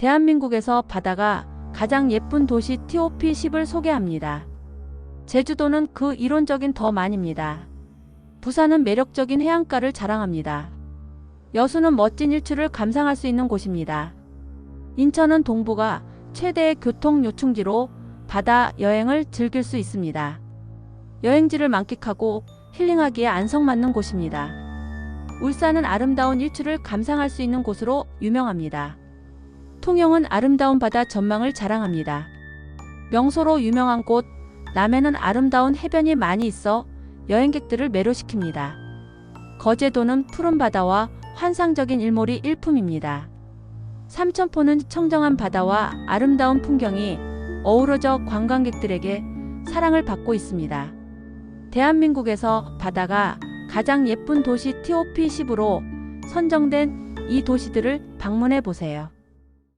대한민국에서 바다가 가장 예쁜 도시 TOP10을 소개합니다. 제주도는 그 이론적인 더만입니다. 부산은 매력적인 해안가를 자랑합니다. 여수는 멋진 일출을 감상할 수 있는 곳입니다. 인천은 동부가 최대의 교통 요충지로 바다 여행을 즐길 수 있습니다. 여행지를 만끽하고 힐링하기에 안성맞는 곳입니다. 울산은 아름다운 일출을 감상할 수 있는 곳으로 유명합니다. 통영은 아름다운 바다 전망을 자랑합니다. 명소로 유명한 곳 남해는 아름다운 해변이 많이 있어 여행객들을 매료시킵니다. 거제도는 푸른 바다와 환상적인 일몰이 일품입니다. 삼천포는 청정한 바다와 아름다운 풍경이 어우러져 관광객들에게 사랑을 받고 있습니다. 대한민국에서 바다가 가장 예쁜 도시 TOP10으로 선정된 이 도시들을 방문해 보세요.